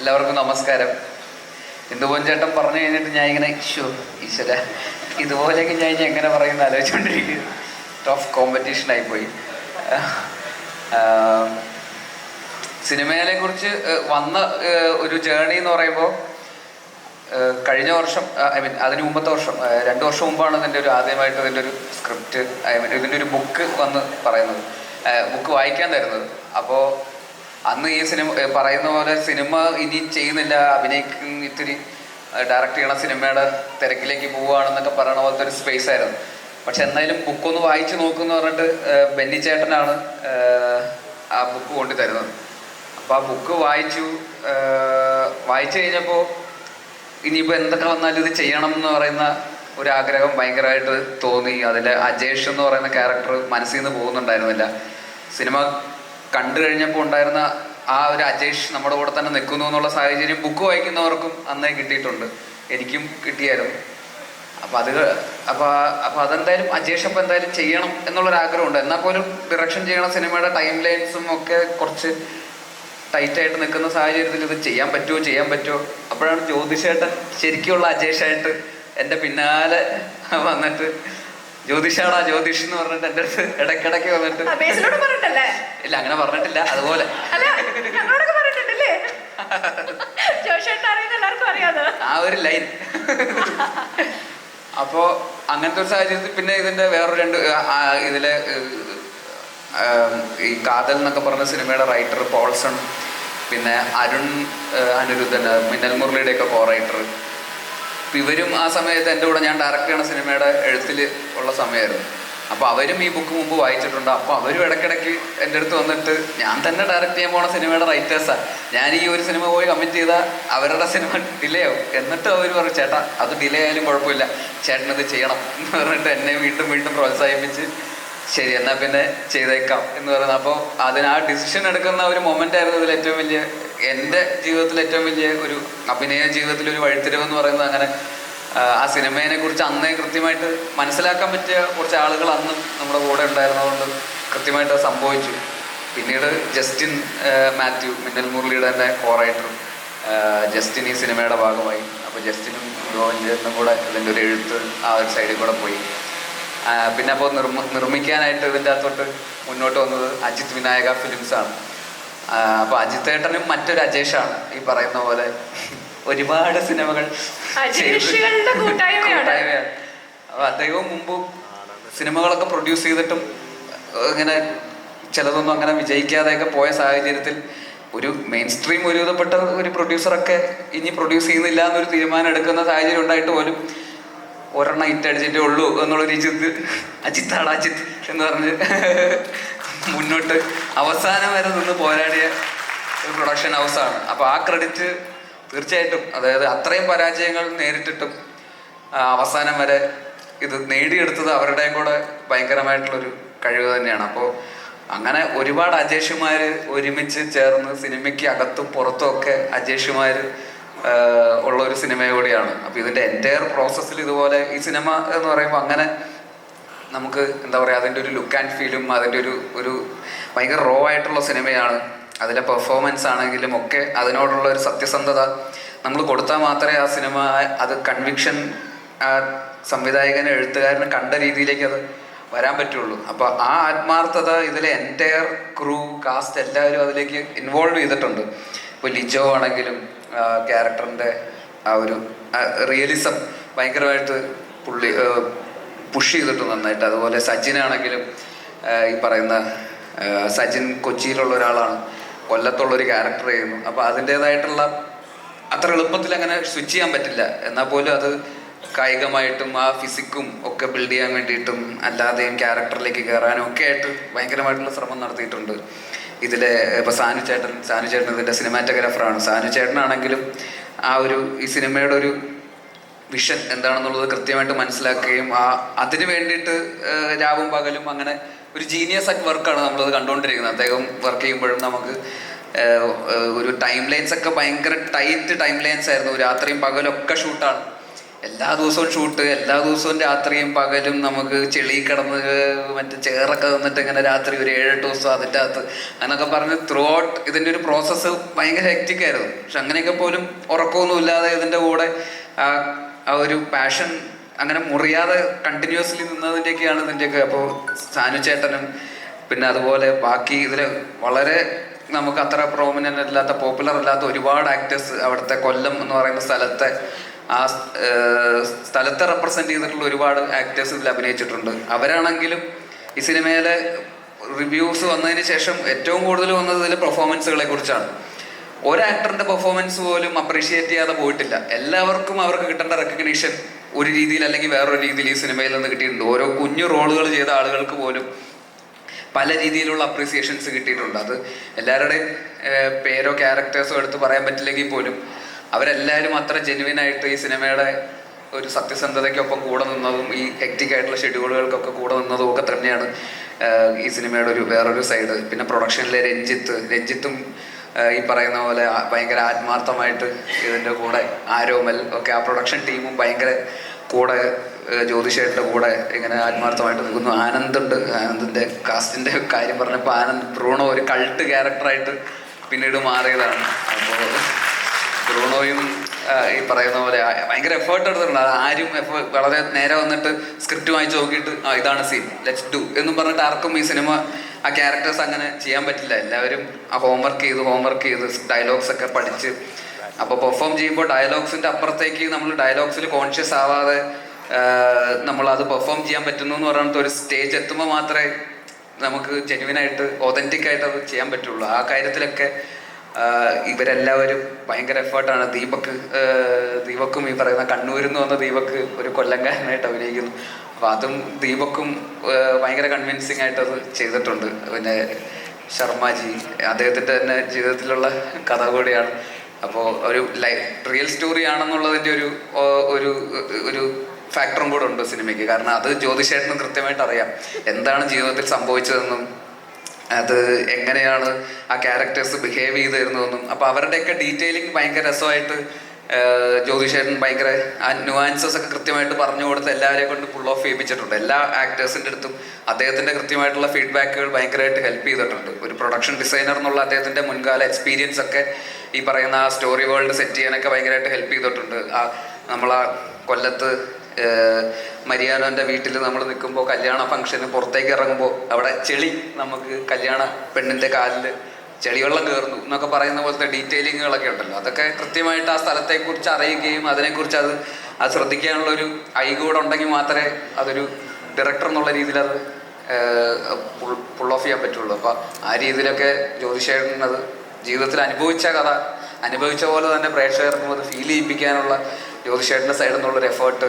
എല്ലാവർക്കും നമസ്കാരം. ഇന്ദുപോൻ ചേട്ടൻ പറഞ്ഞു കഴിഞ്ഞിട്ട് ഞാൻ ഇങ്ങനെ ഷോ ഈശ്വര. ഇതുപോലെയൊക്കെ ഞാൻ ഇനി എങ്ങനെ പറയുന്ന ആലോചിച്ചുകൊണ്ടിരിക്കുന്നു ടഫ് കോമ്പറ്റീഷൻ ആയിപ്പോയി. സിനിമയെ കുറിച്ച് വന്ന ഒരു ജേണി എന്ന് പറയുമ്പോൾ കഴിഞ്ഞ വർഷം ഐ മീൻ അതിന് മുമ്പത്തെ വർഷം രണ്ട് വർഷം മുമ്പാണ് ഇതിന്റെ ഒരു ആദ്യമായിട്ട് ഇതിന്റെ ഒരു സ്ക്രിപ്റ്റ് ഐ മീൻ ഇതിന്റെ ഒരു ബുക്ക് വന്ന് പറയുന്നത്. ബുക്ക് വായിക്കാൻ തരുന്നത്. അപ്പോൾ അന്ന് ഈ സിനിമ പറയുന്ന പോലെ സിനിമ ഇനി ചെയ്യുന്നില്ല. അഭിനയിക്കും ഇത്തിരി ഡയറക്റ്റ് ചെയ്യണ സിനിമയുടെ തിരക്കിലേക്ക് പോവുകയാണെന്നൊക്കെ പറയണ പോലത്തെ ഒരു സ്പേസ് ആയിരുന്നു. പക്ഷെ എന്തായാലും ബുക്കൊന്ന് വായിച്ചു നോക്കുമെന്ന് പറഞ്ഞിട്ട് ബെന്നി ചേട്ടനാണ് ആ ബുക്ക് കൊണ്ടു തരുന്നത് അപ്പോൾ ആ ബുക്ക് വായിച്ചു വായിച്ചു കഴിഞ്ഞപ്പോൾ ഇനിയിപ്പോൾ എന്തൊക്കെ വന്നാലും ഇത് ചെയ്യണം എന്ന് പറയുന്ന ഒരു ആഗ്രഹം ഭയങ്കരമായിട്ട് തോന്നി. അതിൽ അജേഷ് എന്ന് പറയുന്ന ക്യാരക്ടർ മനസ്സിൽ നിന്ന് പോകുന്നുണ്ടായിരുന്നില്ല. സിനിമ കണ്ടു കഴിഞ്ഞപ്പോൾ ഉണ്ടായിരുന്ന ആ ഒരു അജേഷ് നമ്മുടെ കൂടെ തന്നെ നിൽക്കുന്നു എന്നുള്ള സാഹചര്യം ബുക്ക് വായിക്കുന്നവർക്കും അന്നേ കിട്ടിയിട്ടുണ്ട്. എനിക്കും കിട്ടിയായിരുന്നു. അപ്പം അത് അപ്പോൾ അപ്പോൾ അതെന്തായാലും അജേഷ് അപ്പം എന്തായാലും ചെയ്യണം എന്നുള്ളൊരു ആഗ്രഹമുണ്ട്. എന്നാൽ പോലും ഡിറക്ഷൻ ചെയ്യണ സിനിമയുടെ ടൈം ലൈൻസും ഒക്കെ കുറച്ച് ടൈറ്റായിട്ട് നിൽക്കുന്ന സാഹചര്യത്തിൽ ഇത് ചെയ്യാൻ പറ്റുമോ ചെയ്യാൻ പറ്റുമോ അപ്പോഴാണ് ജ്യോതിഷേട്ടൻ ശരിക്കുള്ള അജേഷായിട്ട് എന്റെ പിന്നാലെ വന്നിട്ട് ജ്യോതിഷാടാ ജ്യോതിഷ് എന്ന് പറഞ്ഞിട്ട് എന്റെ അടുത്ത് ഇടയ്ക്കിടയ്ക്ക് വന്നിട്ട്. പറഞ്ഞിട്ടല്ലേ? ഇല്ല അങ്ങനെ പറഞ്ഞിട്ടില്ല അതുപോലെ. അല്ല ഞങ്ങളോടൊക്കെ പറഞ്ഞിട്ടുണ്ടല്ലേ? ജോഷേട്ടൻ അറിയുന്ന എല്ലാവർക്കും അറിയാതെ ആ ഒരു ലൈൻ. അപ്പോ അങ്ങനത്തെ ഒരു സാഹചര്യത്തിൽ പിന്നെ ഇതിന്റെ വേറൊരു രണ്ട് ഇതിലെ ഈ കാതൽ എന്നൊക്കെ പറഞ്ഞ സിനിമയുടെ റൈറ്റർ പോൾസൺ പിന്നെ അരുൺ അനിരുദ്ധൻ മിന്നൽ മുരളിയുടെ ഒക്കെ കോ റൈറ്റർ ഇവരും ആ സമയത്ത് എന്റെ കൂടെ ഞാൻ ഡയറക്റ്റ് ചെയ്യണ സിനിമയുടെ എഴുത്തിൽ ഉള്ള സമയമായിരുന്നു അപ്പോൾ അവരും ഈ ബുക്ക് മുമ്പ് വായിച്ചിട്ടുണ്ട്. അപ്പോൾ അവരും ഇടയ്ക്കിടയ്ക്ക് എന്റെ അടുത്ത് വന്നിട്ട് ഞാൻ തന്നെ ഡയറക്റ്റ് ചെയ്യാൻ പോകുന്ന സിനിമയുടെ റൈറ്റേഴ്സാണ് ഞാൻ ഈ ഒരു സിനിമ പോയി കമ്മിറ്റ് ചെയ്താൽ അവരുടെ സിനിമ ഡിലേ ആവും. എന്നിട്ട് അവർ പറയും ചേട്ടാ അത് ഡിലേ ആയാലും കുഴപ്പമില്ല. ചേട്ടനത് ചെയ്യണം. എന്ന് പറഞ്ഞിട്ട് എന്നെ വീണ്ടും വീണ്ടും പ്രോത്സാഹിപ്പിച്ച് ശരി എന്നാൽ പിന്നെ ചെയ്തേക്കാം എന്ന് പറയുന്നത്. അപ്പോൾ അതിന് ആ ഡിസിഷൻ എടുക്കുന്ന ഒരു മൊമെന്റ് ആയിരുന്നു ഇതിൽ ഏറ്റവും വലിയ എന്റെ ജീവിതത്തിൽ ഏറ്റവും വലിയ ഒരു അഭിനയ ജീവിതത്തിൽ ഒരു വഴിത്തിരിവ് എന്ന് പറയുന്നത് അങ്ങനെ ആ, സിനിമയെ കുറിച്ച് അന്നേ കൃത്യമായിട്ട് മനസ്സിലാക്കാൻ പറ്റിയ കുറച്ച് ആളുകൾ അന്നും നമ്മുടെ കൂടെ ഉണ്ടായിരുന്നതുകൊണ്ട് കൃത്യമായിട്ട് അത് സംഭവിച്ചു. പിന്നീട് ജസ്റ്റിൻ മാത്യു മിന്നൽ മുരളിയുടെ തന്നെ കോറൈറ്ററും ജസ്റ്റിൻ ഈ സിനിമയുടെ ഭാഗമായി. അപ്പോൾ ജസ്റ്റിനും ഗോവിന്ദനും കൂടെ ഇതിന്റെ ഒരു എഴുത്ത് ആ ഒരു സൈഡിൽ കൂടെ പോയി. പിന്നെ അപ്പോൾ നിർമ്മ നിർമ്മിക്കാനായിട്ട് ഇതിന്റെ അകത്തോട്ട് മുന്നോട്ട് വന്നത് അജിത് വിനായക ഫിലിംസാണ് ആണ് അപ്പോൾ അജിത് ഏട്ടനും മറ്റൊരു അജേഷാണ് ഈ പറയുന്ന പോലെ ഒരുപാട് സിനിമകൾ അപ്പൊ കൂട്ടായ്മയാണ്. അപ്പോൾ അദ്ദേഹവും മുമ്പ് സിനിമകളൊക്കെ പ്രൊഡ്യൂസ് ചെയ്തിട്ടും ഇങ്ങനെ ചിലതൊന്നും അങ്ങനെ വിജയിക്കാതെയൊക്കെ പോയ സാഹചര്യത്തിൽ ഒരു മെയിൻ സ്ട്രീം ഒരുവിധപ്പെട്ട ഒരു പ്രൊഡ്യൂസറൊക്കെ ഇനി പ്രൊഡ്യൂസ് ചെയ്യുന്നില്ല എന്നൊരു തീരുമാനം എടുക്കുന്ന സാഹചര്യം ഉണ്ടായിട്ട് പോലും ഒരെണ്ണം ഇറ്റ് അടിച്ചിട്ടേ ഉള്ളൂ എന്നുള്ളൊരു ചിത്ത്. അജിത്താണ് അജിത്ത് എന്ന് പറഞ്ഞ് മുന്നോട്ട് അവസാനം വരെ നിന്ന് പോരാടിയ ഒരു പ്രൊഡക്ഷൻ ഹൗസാണ് അപ്പോൾ ആ ക്രെഡിറ്റ് തീർച്ചയായിട്ടും അതായത് അത്രയും പരാജയങ്ങൾ നേരിട്ടിട്ടും അവസാനം വരെ ഇത് നേടിയെടുത്തത് അവരുടെയും കൂടെ ഭയങ്കരമായിട്ടുള്ളൊരു കഴിവ് തന്നെയാണ്. അപ്പോൾ അങ്ങനെ ഒരുപാട് അജേഷുമാർ ഒരുമിച്ച് ചേർന്ന് സിനിമയ്ക്ക് അകത്തും പുറത്തും ഒക്കെ അജേഷുമാർ ഉള്ള ഒരു സിനിമ കൂടിയാണ്. അപ്പോൾ ഇതിന്റെ എന്റയർ പ്രോസസ്സിൽ ഇതുപോലെ ഈ സിനിമ എന്ന് പറയുമ്പോൾ അങ്ങനെ നമുക്ക് എന്താ പറയുക അതിന്റെ ഒരു ലുക്ക് ആൻഡ് ഫീലും അതിന്റെ ഒരു ഒരു ഭയങ്കര റോ ആയിട്ടുള്ള സിനിമയാണ്. അതിലെ പെർഫോമൻസ് ആണെങ്കിലും ഒക്കെ അതിനോടുള്ള ഒരു സത്യസന്ധത നമ്മൾ കൊടുത്താൽ മാത്രമേ ആ സിനിമ അത് കൺവിക്ഷൻ ആ സംവിധായകന് എഴുത്തുകാരന് കണ്ട രീതിയിലേക്ക് അത് വരാൻ പറ്റുള്ളൂ. അപ്പോൾ ആ ആത്മാർത്ഥത ഇതിലെ എന്റയർ ക്രൂ കാസ്റ്റ് എല്ലാവരും അതിലേക്ക് ഇൻവോൾവ് ചെയ്തിട്ടുണ്ട്. ഇപ്പോൾ ലിജോ ആണെങ്കിലും ക്യാരക്ടറിന്റെ ആ ഒരു റിയലിസം ഭയങ്കരമായിട്ട് പുള്ളി പുഷ് ചെയ്തിട്ട് നന്നായിട്ട്. അതുപോലെ സച്ചിൻ ആണെങ്കിലും ഈ പറയുന്ന സച്ചിൻ കൊച്ചിയിലുള്ള ഒരാളാണ്. കൊല്ലത്തുള്ള ഒരു ക്യാരക്ടർ ചെയ്യുന്നു. അപ്പോൾ അതിന്റേതായിട്ടുള്ള അത്ര എളുപ്പത്തിൽ അങ്ങനെ സ്വിച്ച് ചെയ്യാൻ പറ്റില്ല. എന്നാൽ പോലും അത് കായികമായിട്ടും ആ ഫിസിക്കും ഒക്കെ ബിൽഡ് ചെയ്യാൻ വേണ്ടിയിട്ടും അല്ലാതെയും ക്യാരക്ടറിലേക്ക് കയറാനും ഒക്കെ ആയിട്ട് ഭയങ്കരമായിട്ടുള്ള ശ്രമം നടത്തിയിട്ടുണ്ട്. ഇതിലെ ഇപ്പോൾ സാനു ചേട്ടൻ സാനു ചേട്ടൻ ഇതിന്റെ സിനിമാറ്റോഗ്രാഫറാണ് സാനു ചേട്ടനാണെങ്കിലും ആ ഒരു ഈ സിനിമയുടെ ഒരു വിഷൻ എന്താണെന്നുള്ളത് കൃത്യമായിട്ട് മനസ്സിലാക്കുകയും ആ അതിന് വേണ്ടിയിട്ട് രാവും പകലും അങ്ങനെ ഒരു ജീനിയസ് ആയിട്ട് വർക്കാണ് നമ്മളത് കണ്ടുകൊണ്ടിരിക്കുന്നത്. അദ്ദേഹം വർക്ക് ചെയ്യുമ്പോഴും നമുക്ക് ഒരു ടൈം ലൈൻസ് ഒക്കെ ഭയങ്കര ടൈറ്റ് ടൈം ലൈൻസ് ആയിരുന്നു. രാത്രിയും പകലും ഒക്കെ ഷൂട്ടാണ് എല്ലാ ദിവസവും ഷൂട്ട് എല്ലാ ദിവസവും രാത്രിയും പകലും നമുക്ക് ചെളി കിടന്ന് മറ്റേ ചേറൊക്കെ നിന്നിട്ട് ഇങ്ങനെ രാത്രി ഒരു ഏഴെട്ട് ദിവസം അതിന്റെ അകത്ത് അങ്ങനൊക്കെ പറഞ്ഞ് ത്രൂ ഔട്ട് ഇതിന്റെ ഒരു പ്രോസസ്സ് ഭയങ്കര ഹെക്റ്റിക് ആയിരുന്നു. പക്ഷെ അങ്ങനെയൊക്കെ പോലും ഉറക്കമൊന്നും ഇല്ലാതെ ഇതിന്റെ കൂടെ ആ ആ ഒരു പാഷൻ അങ്ങനെ മുറിയാതെ കണ്ടിന്യൂസ്ലി നിന്നതിന്റെയൊക്കെയാണ് ഇതിന്റെയൊക്കെ. അപ്പോൾ സാനു ചേട്ടനും പിന്നെ അതുപോലെ ബാക്കി ഇതിൽ വളരെ നമുക്ക് അത്ര പ്രോമിനന്റ് അല്ലാത്ത പോപ്പുലർ അല്ലാത്ത ഒരുപാട് ആക്ടേഴ്സ് അവിടുത്തെ കൊല്ലം എന്ന് പറയുന്ന സ്ഥലത്തെ ആ സ്ഥലത്തെ റെപ്രസെന്റ് ചെയ്തിട്ടുള്ള ഒരുപാട് ആക്ടേഴ്സ് ഇതിൽ അഭിനയിച്ചിട്ടുണ്ട്. അവരാണെങ്കിലും ഈ സിനിമയിലെ റിവ്യൂസ് വന്നതിന് ശേഷം ഏറ്റവും കൂടുതൽ വന്നത് ഇതിലെ പെർഫോമൻസുകളെ കുറിച്ചാണ്. ഒരു ആക്ടറിന്റെ പെർഫോമൻസ് പോലും അപ്രീഷിയേറ്റ് ചെയ്യാതെ പോയിട്ടില്ല. എല്ലാവർക്കും അവർക്ക് കിട്ടേണ്ട റെക്കഗ്നീഷൻ ഒരു രീതിയിൽ അല്ലെങ്കിൽ വേറൊരു രീതിയിൽ ഈ സിനിമയിൽ നിന്ന് കിട്ടിയിട്ടുണ്ട്. ഓരോ കുഞ്ഞു റോളുകൾ ചെയ്ത ആളുകൾക്ക് പോലും പല രീതിയിലുള്ള അപ്രീസിയേഷൻസ് കിട്ടിയിട്ടുണ്ട്. അത് എല്ലാവരുടെയും പേരോ ക്യാരക്ടേഴ്സോ എടുത്ത് പറയാൻ പറ്റില്ലെങ്കിൽ പോലും അവരെല്ലാവരും അത്ര ജെനുവിൻ ആയിട്ട് ഈ സിനിമയുടെ ഒരു സത്യസന്ധതയ്ക്കൊപ്പം കൂടെ നിന്നതും ഈ ഹെക്റ്റിക് ആയിട്ടുള്ള ഷെഡ്യൂളുകൾക്കൊക്കെ കൂടെ നിന്നതും ഒക്കെ തന്നെയാണ് ഈ സിനിമയുടെ ഒരു വേറൊരു സൈഡ് പിന്നെ പ്രൊഡക്ഷനിലെ രഞ്ജിത്ത് രഞ്ജിത്തും ഈ പറയുന്ന പോലെ ഭയങ്കര ആത്മാർത്ഥമായിട്ട് ഇതിന്റെ കൂടെ ആരോമൽ ഒക്കെ ആ പ്രൊഡക്ഷൻ ടീമും ഭയങ്കര കൂടെ ജ്യോതിഷേട്ടന്റെ കൂടെ ഇങ്ങനെ ആത്മാർത്ഥമായിട്ട് നിൽക്കുന്നു. ആനന്ദുണ്ട്. ആനന്ദിന്റെ കാസ്റ്റിന്റെ കാര്യം പറഞ്ഞപ്പോൾ ആനന്ദ് പ്രൂണോ ഒരു കൾട്ട് ക്യാരക്ടറായിട്ട് പിന്നീട് മാറിയതാണ്. അപ്പോൾ ബ്രൂണോയും ഈ പറയുന്ന പോലെ ഭയങ്കര എഫേർട്ട് എടുത്തിട്ടുണ്ട്. അത് ആരും വളരെ നേരെ വന്നിട്ട് സ്ക്രിപ്റ്റ് വായിച്ച് നോക്കിയിട്ട് ആ ഇതാണ് സീൻ ലെറ്റ്സ് ഡു എന്നും പറഞ്ഞിട്ട് ആർക്കും ഈ സിനിമ ആ ക്യാരക്ടേഴ്സ് അങ്ങനെ ചെയ്യാൻ പറ്റില്ല. എല്ലാവരും ആ ഹോംവർക്ക് ചെയ്ത് ഹോംവർക്ക് ചെയ്ത് ഡയലോഗ്സ് ഒക്കെ പഠിച്ച്. അപ്പോൾ പെർഫോം ചെയ്യുമ്പോൾ ഡയലോഗ്സിന്റെ അപ്പുറത്തേക്ക് നമ്മൾ ഡയലോഗ്സിൽ കോൺഷ്യസ് ആവാതെ നമ്മൾ അത് പെർഫോം ചെയ്യാൻ പറ്റുന്നു എന്ന് പറഞ്ഞിട്ട് ഒരു സ്റ്റേജ് എത്തുമ്പോൾ മാത്രമേ നമുക്ക് ജെനുവിനായിട്ട് ഒതന്റിക് ആയിട്ട് അത് ചെയ്യാൻ പറ്റുള്ളൂ. ആ കാര്യത്തിലൊക്കെ ഇവരെല്ലാവരും ഭയങ്കര എഫേർട്ടാണ്. ദീപക് ദീപക്കും ഈ പറയുന്ന കണ്ണൂരിൽ നിന്ന് വന്ന ദീപക് ഒരു കൊല്ലംകാരനായിട്ട് അഭിനയിക്കുന്നു. അപ്പൊ അതും ദീപക്കും ഭയങ്കര കൺവിൻസിങ് ആയിട്ട് അത് ചെയ്തിട്ടുണ്ട്. പിന്നെ ശർമ്മജി അദ്ദേഹത്തിന്റെ തന്നെ ജീവിതത്തിലുള്ള കഥ കൂടിയാണ്. അപ്പോൾ ഒരു ലൈഫ് റിയൽ സ്റ്റോറി ആണെന്നുള്ളതിന്റെ ഒരു ഒരു ഒരു ഫാക്ടറും കൂടെ ഉണ്ട് സിനിമയ്ക്ക്. കാരണം അത് ജ്യോതിഷേട്ടനും കൃത്യമായിട്ട് അറിയാം. എന്താണ് ജീവിതത്തിൽ സംഭവിച്ചതെന്നും അത് എങ്ങനെയാണ് ആ ക്യാരക്ടേഴ്സ് ബിഹേവ് ചെയ്തിരുന്നതെന്നും. അപ്പോൾ അവരുടെയൊക്കെ ഡീറ്റെയിലിംഗ് ഭയങ്കര രസമായിട്ട് ജ്യോതിഷേട്ടൻ ഭയങ്കര ആ നുവാൻസസ് ഒക്കെ കൃത്യമായിട്ട് പറഞ്ഞു കൊടുത്ത് എല്ലാവരെയും കൊണ്ട് ഫുൾ ഓഫ് ചെയ്യിപ്പിച്ചിട്ടുണ്ട്. എല്ലാ ആക്ടേഴ്സിന്റെ അടുത്തും അദ്ദേഹത്തിന്റെ കൃത്യമായിട്ടുള്ള ഫീഡ്ബാക്കുകൾ ഭയങ്കരമായിട്ട് ഹെൽപ്പ് ചെയ്തിട്ടുണ്ട്. ഒരു പ്രൊഡക്ഷൻ ഡിസൈനർ എന്നുള്ള അദ്ദേഹത്തിന്റെ മുൻകാല എക്സ്പീരിയൻസ് ഒക്കെ ഈ പറയുന്ന ആ സ്റ്റോറി വേൾഡ് സെറ്റ് ചെയ്യാനൊക്കെ ഭയങ്കരമായിട്ട് ഹെൽപ്പ് ചെയ്തിട്ടുണ്ട്. ആ നമ്മളാ കൊല്ലത്ത് ഏഹ് മരിയാനോന്റെ വീട്ടിൽ നമ്മൾ നിൽക്കുമ്പോൾ കല്യാണ ഫംഗ്ഷന് പുറത്തേക്ക് ഇറങ്ങുമ്പോൾ അവിടെ ചെളി നമുക്ക് കല്യാണ പെണ്ണിന്റെ കാലിൽ ചെളിവെള്ളം കയറുന്നു എന്നൊക്കെ പറയുന്ന പോലത്തെ ഡീറ്റെയിലിങ്ങുകളൊക്കെ ഉണ്ടല്ലോ. അതൊക്കെ കൃത്യമായിട്ട് ആ സ്ഥലത്തെക്കുറിച്ച് അറിയുകയും അതിനെക്കുറിച്ച് അത് അത് ശ്രദ്ധിക്കാനുള്ള ഒരു ഐകൂടെ ഉണ്ടെങ്കിൽ മാത്രമേ അതൊരു ഡയറക്ടർ എന്നുള്ള രീതിയിൽ അത് പുൾ ഓഫ് ചെയ്യാൻ പറ്റുള്ളൂ. അപ്പോൾ ആ രീതിയിലൊക്കെ ജ്യോതിഷേട്ടൻ അത് ജീവിതത്തിൽ അനുഭവിച്ച കഥ അനുഭവിച്ച പോലെ തന്നെ പ്രേക്ഷകർക്കും അത് ഫീൽ ചെയ്യിപ്പിക്കാനുള്ള ജ്യോതിഷേട്ടന്റെ സൈഡിൽ നിന്നുള്ളൊരു എഫേർട്ട്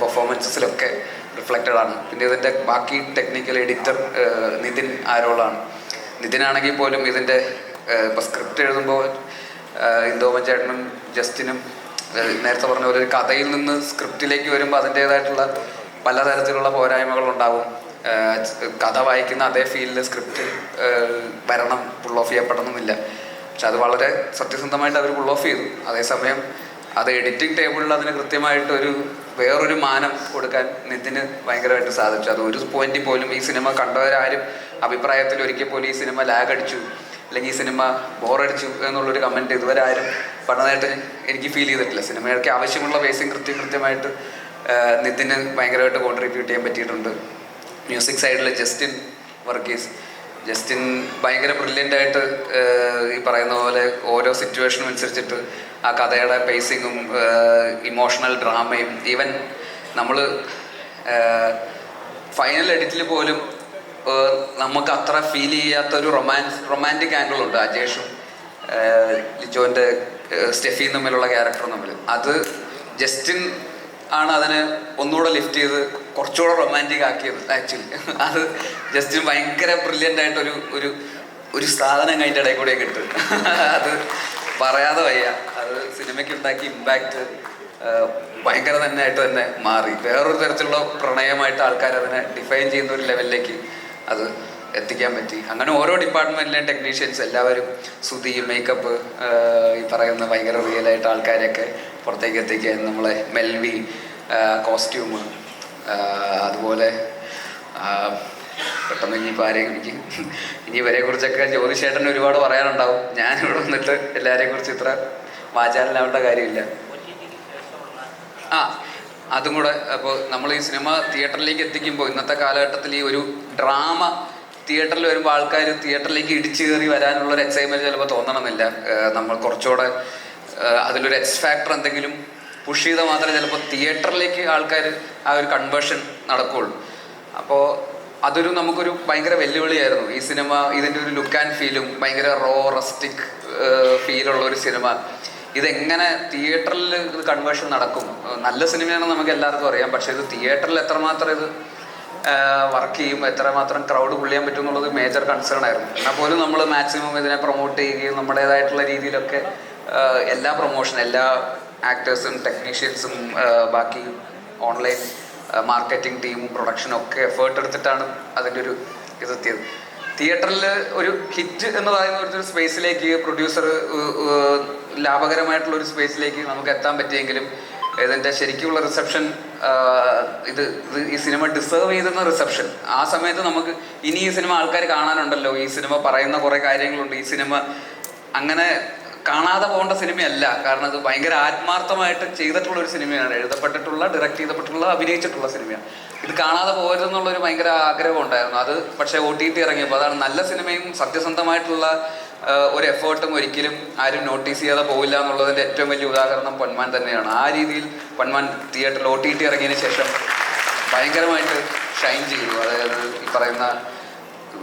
പെർഫോമൻസസിലൊക്കെ റിഫ്ലക്റ്റഡ് ആണ്. പിന്നെ ഇതിന്റെ ബാക്കി ടെക്നിക്കൽ എഡിറ്റർ നിതിൻ ആരോളാണ്. നിതിനാണെങ്കിൽ പോലും ഇതിന്റെ ഇപ്പോൾ സ്ക്രിപ്റ്റ് എഴുതുമ്പോൾ ഇന്ദോമൻ ചേട്ടനും ജസ്റ്റിനും നേരത്തെ പറഞ്ഞ ഒരു കഥയിൽ നിന്ന് സ്ക്രിപ്റ്റിലേക്ക് വരുമ്പോൾ അതിന്റേതായിട്ടുള്ള പലതരത്തിലുള്ള പോരായ്മകൾ ഉണ്ടാവും കഥ വായിക്കുന്ന അതേ ഫീലിൽ സ്ക്രിപ്റ്റ് വരണം പുൾ ഓഫ് ചെയ്യപ്പെടണമെന്നില്ല പക്ഷെ അത് വളരെ സത്യസന്ധമായിട്ട് അവർ പുൾ ഓഫ് ചെയ്തു. അതേസമയം അത് എഡിറ്റിംഗ് ടേബിളിൽ അതിന് കൃത്യമായിട്ട് ഒരു വേറൊരു മാനം കൊടുക്കാൻ നിതിന് ഭയങ്കരമായിട്ട് സാധിച്ചു. അത് ഒരു പോയിന്റിൽ പോലും ഈ സിനിമ കണ്ടവരാരും അഭിപ്രായത്തിൽ ഒരിക്കൽ പോലും ഈ സിനിമ ലാഗ് അടിച്ചു അല്ലെങ്കിൽ ഈ സിനിമ ബോറടിച്ചു എന്നുള്ളൊരു കമന്റ് ഇതുവരെ ആരും പറഞ്ഞതായിട്ട് എനിക്ക് ഫീൽ ചെയ്തിട്ടില്ല. സിനിമയൊക്കെ ആവശ്യമുള്ള ബേസിങ് കൃത്യം കൃത്യമായിട്ട് നിതിന് ഭയങ്കരമായിട്ട് കോൺട്രിബ്യൂട്ട് ചെയ്യാൻ പറ്റിയിട്ടുണ്ട്. മ്യൂസിക് സൈഡിൽ ജസ്റ്റിൻ വർഗീസ് ജസ്റ്റിൻ ഭയങ്കര ബ്രില്യന്റ് ആയിട്ട് ഈ പറയുന്ന പോലെ ഓരോ സിറ്റുവേഷനും അനുസരിച്ചിട്ട് ആ കഥയുടെ പേസിങ്ങും ഇമോഷണൽ ഡ്രാമയും ഈവൻ നമ്മൾ ഫൈനൽ എഡിറ്റിൽ പോലും നമുക്ക് അത്ര ഫീൽ ചെയ്യാത്ത ഒരു റൊമാൻസ് റൊമാന്റിക് ആംഗിളുണ്ട് അജേഷും ലിജോന്റെ സ്റ്റെഫിയും തമ്മിലുള്ള ക്യാരക്ടറും തമ്മിൽ അത് ജസ്റ്റിൻ ആണ് അതിനെ ഒന്നുകൂടെ ലിഫ്റ്റ് ചെയ്ത് കുറച്ചുകൂടെ റൊമാന്റിക് ആക്കിയത് ആക്ച്വലി അത് ജസ്റ്റ് ഭയങ്കര ബ്രില്യന്റ് ആയിട്ടൊരു ഒരു ഒരു സാധനം അതിന്റെ ഇടയിൽ കൂടെ കിട്ടും. അത് പറയാതെ വയ്യ. അത് സിനിമയ്ക്ക് ഉണ്ടാക്കിയ ഇമ്പാക്റ്റ് ഭയങ്കര തന്നെ ആയിട്ട് തന്നെ മാറി. വേറൊരു തരത്തിലുള്ള പ്രണയമായിട്ട് ആൾക്കാർ അതിനെ ഡിഫൈൻ ചെയ്യുന്ന ഒരു ലെവലിലേക്ക് അത് എത്തിക്കാൻ പറ്റി. അങ്ങനെ ഓരോ ഡിപ്പാർട്ട്മെന്റിലെയും ടെക്നീഷ്യൻസ് എല്ലാവരും സുതി മേക്കപ്പ് ഈ പറയുന്ന ഭയങ്കര റിയലായിട്ട് ആൾക്കാരെയൊക്കെ പുറത്തേക്ക് എത്തിക്കാൻ നമ്മളെ മെൽവി കോസ്റ്റ്യൂം അതുപോലെ പെട്ടെന്ന് ഇനിയിപ്പോൾ ആരെയും എനിക്ക് ഇനി ഇവരെ കുറിച്ചൊക്കെ ജ്യോതിഷേട്ടൻ ഒരുപാട് പറയാനുണ്ടാവും. ഞാനിവിടെ വന്നിട്ട് എല്ലാവരെയും കുറിച്ച് ഇത്ര വാചാലനാവേണ്ട കാര്യമില്ല. ആ അതും കൂടെ അപ്പോൾ നമ്മൾ ഈ സിനിമ തിയേറ്ററിലേക്ക് എത്തിക്കുമ്പോൾ ഇന്നത്തെ കാലഘട്ടത്തിൽ ഈ ഒരു ഡ്രാമ തിയേറ്ററിൽ വരുമ്പോൾ ആൾക്കാർ തിയേറ്ററിലേക്ക് ഇടിച്ചു കയറി വരാനുള്ള ഒരു എക്സൈറ്റ്മെന്റ് ചിലപ്പോൾ തോന്നണമെന്നില്ല നമ്മൾ കുറച്ചുകൂടെ അതിലൊരു എക്സ് ഫാക്ടർ എന്തെങ്കിലും പുഷ് ചെയ്താൽ മാത്രമേ ചിലപ്പോൾ തിയേറ്ററിലേക്ക് ആൾക്കാർ ആ ഒരു കൺവേർഷൻ നടക്കുകയുള്ളൂ അപ്പോൾ അതൊരു നമുക്കൊരു ഭയങ്കര വെല്ലുവിളിയായിരുന്നു. ഈ സിനിമ ഇതിന്റെ ഒരു ലുക്ക് ആൻഡ് ഫീലും ഭയങ്കര റോ റസ്റ്റിക് ഫീലുള്ള ഒരു സിനിമ ഇതെങ്ങനെ തിയേറ്ററിൽ ഇത് കൺവേർഷൻ നടക്കും? നല്ല സിനിമയാണെന്ന് നമുക്ക് എല്ലാവർക്കും അറിയാം. പക്ഷേ ഇത് തിയേറ്ററിൽ എത്രമാത്രം ഇത് വർക്ക് ചെയ്യും എത്രമാത്രം ക്രൗഡ് പുള്ളിയാൻ പറ്റും എന്നുള്ളത് മേജർ കൺസേൺ ആയിരുന്നു. എന്നാൽ പോലും നമ്മൾ മാക്സിമം ഇതിനെ പ്രൊമോട്ട് ചെയ്യുകയും നമ്മുടേതായിട്ടുള്ള രീതിയിലൊക്കെ എല്ലാ പ്രൊമോഷൻ എല്ലാ ആക്ടേഴ്സും ടെക്നീഷ്യൻസും ബാക്കി ഓൺലൈൻ മാർക്കറ്റിംഗ് ടീമും പ്രൊഡക്ഷനും ഒക്കെ എഫേർട്ട് എടുത്തിട്ടാണ് അതിന്റെ ഒരു ഇതെത്തിയത് തിയേറ്ററിൽ ഒരു ഹിറ്റ് എന്ന് പറയുന്ന ഒരു സ്പേസിലേക്ക് പ്രൊഡ്യൂസർ ലാഭകരമായിട്ടുള്ള ഒരു സ്പേസിലേക്ക് നമുക്ക് എത്താൻ പറ്റിയെങ്കിലും ഇതിന്റെ ശരിക്കുള്ള റിസപ്ഷൻ ഇത് ഇത് ഈ സിനിമ ഡിസേർവ് ചെയ്തെന്ന റിസപ്ഷൻ ആ സമയത്ത് നമുക്ക് ഇനി ഈ സിനിമ ആൾക്കാർ കാണാനുണ്ടല്ലോ. ഈ സിനിമ പറയുന്ന കുറേ കാര്യങ്ങളുണ്ട്. ഈ സിനിമ അങ്ങനെ കാണാതെ പോകേണ്ട സിനിമയല്ല. കാരണം അത് ഭയങ്കര ആത്മാർത്ഥമായിട്ട് ചെയ്തിട്ടുള്ള ഒരു സിനിമയാണ്. എഴുതപ്പെട്ടിട്ടുള്ള ഡയറക്റ്റ് ചെയ്തപ്പെട്ടുള്ള അഭിനയിച്ചിട്ടുള്ള സിനിമയാണ്. ഇത് കാണാതെ പോകരുതെന്നുള്ള ഒരു ഭയങ്കര ആഗ്രഹം ഉണ്ടായിരുന്നു. അത് പക്ഷേ ഒ ടി ടി ഇറങ്ങിയപ്പോൾ അതാണ് നല്ല സിനിമയും സത്യസന്ധമായിട്ടുള്ള ഒരു എഫേർട്ടും ഒരിക്കലും ആരും നോട്ടീസ് ചെയ്യാതെ പോവില്ല എന്നുള്ളതിന്റെ ഏറ്റവും വലിയ ഉദാഹരണം പൊന്മാൻ തന്നെയാണ്. ആ രീതിയിൽ പൊന്മാൻ തിയേറ്ററിൽ ഒ ടി ടി ഇറങ്ങിയതിന് ശേഷം ഭയങ്കരമായിട്ട് ഷൈൻ ചെയ്തു. അതായത് ഈ പറയുന്ന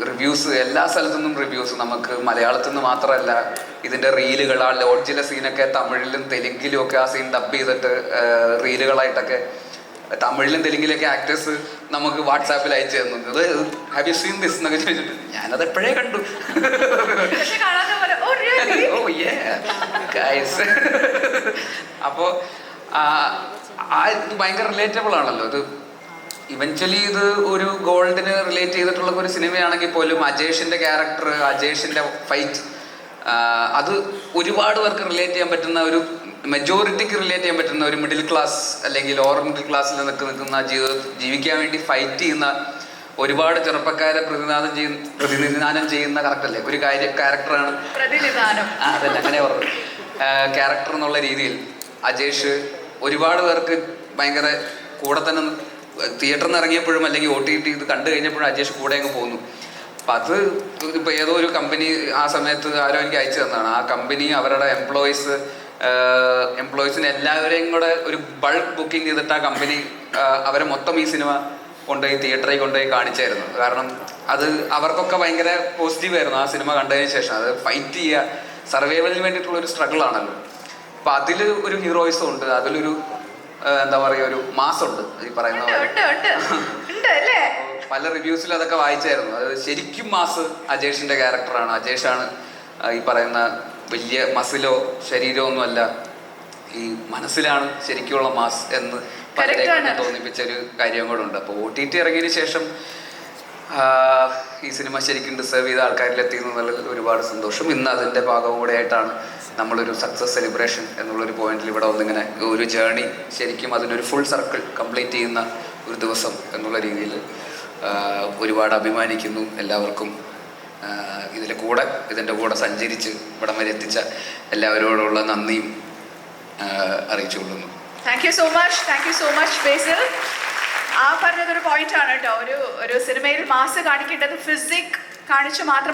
റിവ്യൂസ് എല്ലാ സ്ഥലത്തു നിന്നും റിവ്യൂസ് നമുക്ക് മലയാളത്തിൽ നിന്ന് മാത്രമല്ല ഇതിന്റെ റീലുകൾ ആ ലോഡ്ജിലെ സീനൊക്കെ തമിഴിലും തെലുങ്കിലും ഒക്കെ ആ സീൻ ഡബ് ചെയ്തിട്ട് റീലുകളായിട്ടൊക്കെ തമിഴിലും തെലുങ്കിലൊക്കെ ആക്ടേഴ്സ് നമുക്ക് വാട്സാപ്പിൽ അയച്ചു തന്നു. ഇത് ഹാവ് യു സീൻ ദിസ് എന്നൊക്കെ ചോദിച്ചിട്ട് ഞാനത് എപ്പോഴേ കണ്ടു. ഓ yeah. Guys. അപ്പോൾ ആ ഇത് ഭയങ്കര റിലേറ്റബിൾ ആണല്ലോ. ഇത് ഇവഞ്ച്വലി ഇത് ഒരു ഗോൾഡിന് റിലേറ്റ് ചെയ്തിട്ടുള്ള ഒരു സിനിമയാണെങ്കിൽ പോലും അജേഷിന്റെ ക്യാരക്ടർ അജേഷിന്റെ ഫൈറ്റ് അത് ഒരുപാട് പേർക്ക് റിലേറ്റ് ചെയ്യാൻ പറ്റുന്ന ഒരു മെജോറിറ്റിക്ക് റിലേറ്റ് ചെയ്യാൻ പറ്റുന്ന ഒരു മിഡിൽ ക്ലാസ് അല്ലെങ്കിൽ ലോവർ മിഡിൽ ക്ലാസ്സിൽ നിൽക്ക് നിൽക്കുന്ന ജീവിത ജീവിക്കാൻ വേണ്ടി ഫൈറ്റ് ചെയ്യുന്ന ഒരുപാട് ചെറുപ്പക്കാരെ പ്രതിനിധാനം ചെയ്യുന്ന പ്രതിനിധാനം ചെയ്യുന്ന കറക്റ്റ് അല്ലേ? ഒരു കാര്യ ക്യാരക്ടറാണ് അതല്ല അങ്ങനെ പറഞ്ഞു ക്യാരക്ടർ എന്നുള്ള രീതിയിൽ അജേഷ് ഒരുപാട് പേർക്ക് ഭയങ്കര കൂടെ തന്നെ തിയേറ്ററിൽ നിന്ന് ഇറങ്ങിയപ്പോഴും അല്ലെങ്കിൽ ഒ ടി ടി ഇത് കണ്ടു കഴിഞ്ഞപ്പോഴും അജേഷ് കൂടെ അങ്ങ് പോന്നു അപ്പം അത് ഇപ്പോൾ ഏതോ ഒരു കമ്പനി ആ സമയത്ത് ആരോ എനിക്ക് അയച്ചു തന്നതാണ്. ആ കമ്പനി അവരുടെ എംപ്ലോയീസ് എംപ്ലോയീസിന് എല്ലാവരെയും കൂടെ ഒരു ബൾക്ക് ബുക്കിംഗ് ചെയ്തിട്ട് ആ കമ്പനി അവരെ മൊത്തം ഈ സിനിമ കൊണ്ടുപോയി തിയേറ്ററിൽ കൊണ്ടുപോയി കാണിച്ചായിരുന്നു. കാരണം അത് അവർക്കൊക്കെ ഭയങ്കര പോസിറ്റീവ് ആയിരുന്നു ആ സിനിമ കണ്ടതിന് ശേഷം. അത് ഫൈറ്റ് ചെയ്യുക സർവൈവലിന് വേണ്ടിയിട്ടുള്ള ഒരു സ്ട്രഗിൾ ആണല്ലോ. അപ്പൊ അതിൽ ഒരു ഹീറോയിസം ഉണ്ട്. അതിലൊരു എന്താ പറയുക ഒരു മാസം ഉണ്ട് ഈ പറയുന്ന പല. റിവ്യൂസിലും അതൊക്കെ വായിച്ചായിരുന്നു. അത് ശരിക്കും മാസ് അജേഷിന്റെ ക്യാരക്ടറാണ്. അജേഷാണ് ഈ പറയുന്ന വലിയ മസിലോ ശരീരമോ ഒന്നുമല്ല ഈ മനസ്സിലാണ് ശരിക്കുള്ള മാസ് എന്ന് തോന്നിപ്പിച്ച ഒരു കാര്യം കൂടെ ഉണ്ട്. അപ്പോൾ ഒ ടി ടി ഇറങ്ങിയതിന് ശേഷം ഈ സിനിമ ശരിക്കും ഡിസേർവ് ചെയ്ത ആൾക്കാരിലെത്തി എന്നുള്ളതിൽ ഒരുപാട് സന്തോഷം. ഇന്ന് അതിന്റെ ഭാഗം കൂടെ ആയിട്ടാണ് നമ്മളൊരു സക്സസ് സെലിബ്രേഷൻ എന്നുള്ളൊരു പോയിന്റിൽ ഇവിടെ വന്നിങ്ങനെ ഒരു ജേണി ശരിക്കും അതിനൊരു ഫുൾ സർക്കിൾ കംപ്ലീറ്റ് ചെയ്യുന്ന ഒരു ദിവസം എന്നുള്ള രീതിയിൽ ഒരുപാട് അഭിമാനിക്കുന്നു എല്ലാവർക്കും. ഇതിൽ കൂടെ ഇതിന്റെ കൂടെ സഞ്ചരിച്ച് ഇവിടം വരെ എത്തിച്ച എല്ലാവരോടുള്ള നന്ദിയും അറിയിച്ചു കൊള്ളുന്നു thank you so much thank you so much Basil ആ പറഞ്ഞതൊരു പോയിന്റ് ആണ് കേട്ടോ ഒരു ഒരു സിനിമയിൽ മാസ് കാണിക്കേണ്ടത് ഫിസിക് കാണിച്ച് മാത്രം